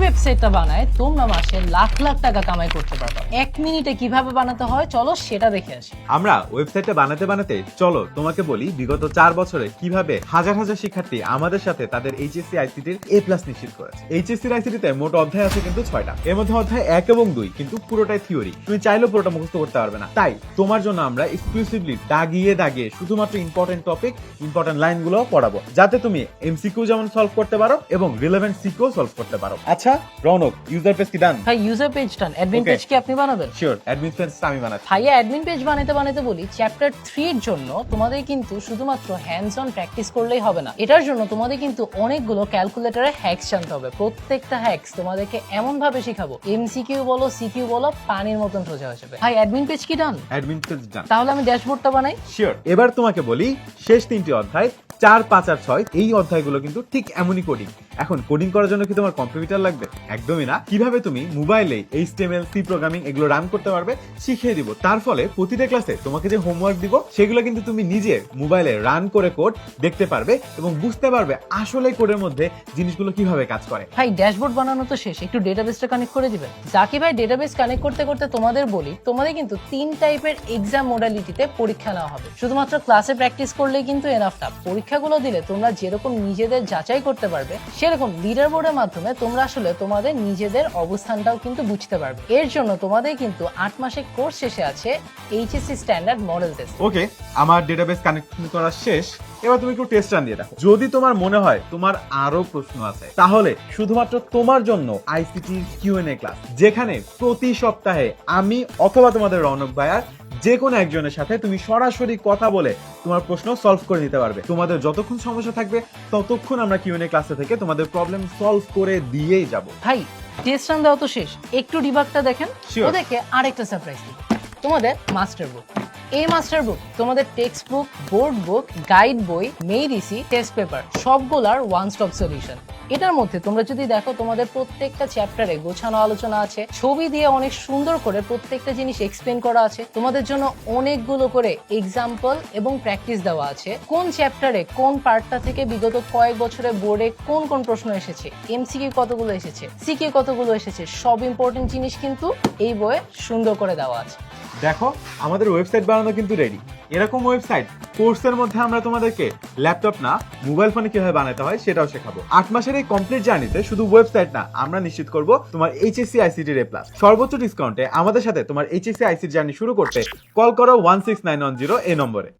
ওয়েবসাইটটা বানায় তোমরা মাসে লাখ লাখ টাকা কামাই করতে পারবে। এক মিনিটে কীভাবে বানাতে হয় চলো সেটা দেখে আসি। আমরা ওয়েবসাইটটা বানাতে বানাতে চলো তোমাকে বলি বিগত চার বছরে কীভাবে হাজার হাজার শিক্ষার্থী আমাদের সাথে তাদের এইচএসসি আইসিটির এ প্লাস নিশ্চিত করেছে। এইচএসসি আইসিটিতে মোট অধ্যায় আছে কিন্তু ছয়টা। এর মধ্যে অধ্যায় এক এবং দুই কিন্তু পুরোটাই থিওরি তুমি চাইলেও পুরোটা মুখস্থ করতে পারবে না। তাই তোমার জন্য আমরা এক্সক্লুসিভলি দাগিয়ে দাগিয়ে শুধুমাত্র ইম্পর্টেন্ট টপিক ইম্পর্টেন্ট লাইনগুলো পড়াবো। যাতে তুমি এমসিকিউ যেমন সলভ করতে পারো এবং রিলেভেন্ট সিকিউ সলভ করতে পারো। আচ্ছা রৌনক ইউজার পেজ কি ডান ভাই ইউজার পেজ টান অ্যাডমিন পেজ কি আপনি বানাবেন? শিওর অ্যাডমিন পেজ আমি বানাচ্ছি। ভাইয়া অ্যাডমিন পেজ বানাতে বানাতে বলি চ্যাপ্টার থ্রি এর জন্য তোমাদের কিন্তু শুধুমাত্র হ্যান্ডস অন প্র্যাকটিস করলেই হবে না। এটার জন্য তোমাদের কিন্তু অনেকগুলো ক্যালকুলেটরে হ্যাক্স জানতে হবে। প্রত্যেকটা হ্যাক্স তোমাদেরকে এমন ভাবে শিখাবো এমসিকিউ বলো সিকিউ বলো পানির মতন সোজা হয়ে যাবে। ভাই অ্যাডমিন পেজ কি ডান অ্যাডমিন পেজ ডান তাহলে আমি ড্যাশবোর্ডটা বানাই। শিওর এবার তোমাকে বলি শেষ তিনটি অধ্যায় চার পাঁচ আর ছয় এই অধ্যায়গুলো কিন্তু ঠিক এমনই কোডিং এখন কোডিং করার জন্য কি তোমার কম্পিউটার লাগবে? একদমই না। কীভাবে তুমি মোবাইলে এইচটিএমএল সি প্রোগ্রামিং এগুলো রান করতে পারবে শিখিয়ে দিব। তার ফলে প্রতিটা ক্লাসে তোমাকে যে হোমওয়ার্ক দিব, সেগুলো কিন্তু তুমি নিজে মোবাইলে রান করে কোড দেখতে পারবে এবং বুঝতে পারবে আসলে কোডের মধ্যে জিনিসগুলো কীভাবে কাজ করে। ভাই ড্যাশবোর্ড বানানো তো শেষ। একটু ডেটাবেসটা কানেক্ট করে দিবেন। জাকি ভাই ডেটাবেস কানেক্ট করতে করতে তোমাদের বলি, তোমাদের কিন্তু তিন টাইপের এক্সাম মোডালিটিতে পরীক্ষা নেওয়া হবে। শুধুমাত্র ক্লাসে প্র্যাকটিস করলেই কিন্তু এনাফ না পরীক্ষাগুলো দিলে তোমরা যেরকম নিজেদের যাচাই করতে পারবে সেরকম লিডার বোর্ডের মাধ্যমে তোমরা আসলে তোমাদের নিজেদের অবস্থানটাও কিন্তু বুঝতে পারবে। এর জন্য তোমাদের কিন্তু আট মাসের কোর্স শেষে আছে HSC standard model test okay আমার ডেটাবেস কানেকশন করা শেষ। এবার তুমি একটু টেস্ট রান দিয়ে দেখো। যদি তোমার মনে হয় তোমার আরও প্রশ্ন আছে, তাহলে শুধুমাত্র তোমার জন্য আইসিটি কিউএনএ ক্লাস যেখানে প্রতি সপ্তাহে আমি অথবা তোমাদের রৌনক ভাইয়ার যে কোনো একজনের সাথে তুমি সরাসরি কথা বলে তোমার প্রশ্ন সলভ করে নিতে পারবে। তোমাদের যতক্ষণ সমস্যা থাকবে ততক্ষণ আমরা কিউএনএ ক্লাসে থেকে তোমাদের প্রবলেম সলভ করে দিয়েই যাব। ভাই টেস্ট রান দেওয়া তো শেষ। একটু ডিবাগটা দেখেন ও দেখে আরেকটা সারপ্রাইজ দিই। তোমাদের মাস্টার বুক এই মাস্টার বুক তোমাদের text book board book guide বই মেইরিসি টেস্ট পেপার সবগুলার ওয়ান স্টপ সলিউশন এটার মধ্যে তোমরা যদি দেখো, তোমাদের প্রত্যেকটা চ্যাপ্টারে গোছানো আলোচনা আছে, ছবি দিয়ে অনেক সুন্দর করে প্রত্যেকটা জিনিস এক্সপ্লেন করা আছে। তোমাদের জন্য অনেকগুলো করে এক্সাম্পল এবং প্র্যাকটিস দেওয়া আছে। কোন চ্যাপ্টারে কোন পার্টটা থেকে বিগত কয়েক বছরের বোর্ডে কোন কোন প্রশ্ন এসেছে এমসিকিউ কতগুলো এসেছে সিকিউ কতগুলো এসেছে, সব ইম্পর্টেন্ট জিনিস কিন্তু এই বইয়ে সুন্দর করে দেওয়া আছে। দেখো, আমাদের ওয়েবসাইট বানানো কিন্তু রেডি এরকম ওয়েবসাইট কোর্সের মধ্যে আমরা তোমাদেরকে ল্যাপটপ না মোবাইল ফোনে কীভাবে বানাতে হয় সেটাও শেখাবো। আট মাসের এই কমপ্লিট জার্নিতে শুধু ওয়েবসাইট না, আমরা নিশ্চিত করব তোমার এইচএসসি আইসিটি রে প্লাস সর্বোচ্চ ডিসকাউন্টে আমাদের সাথে তোমার এইচএসসি আইসিটি জার্নি শুরু করতে কল করো one six nine one zero এই নম্বরে।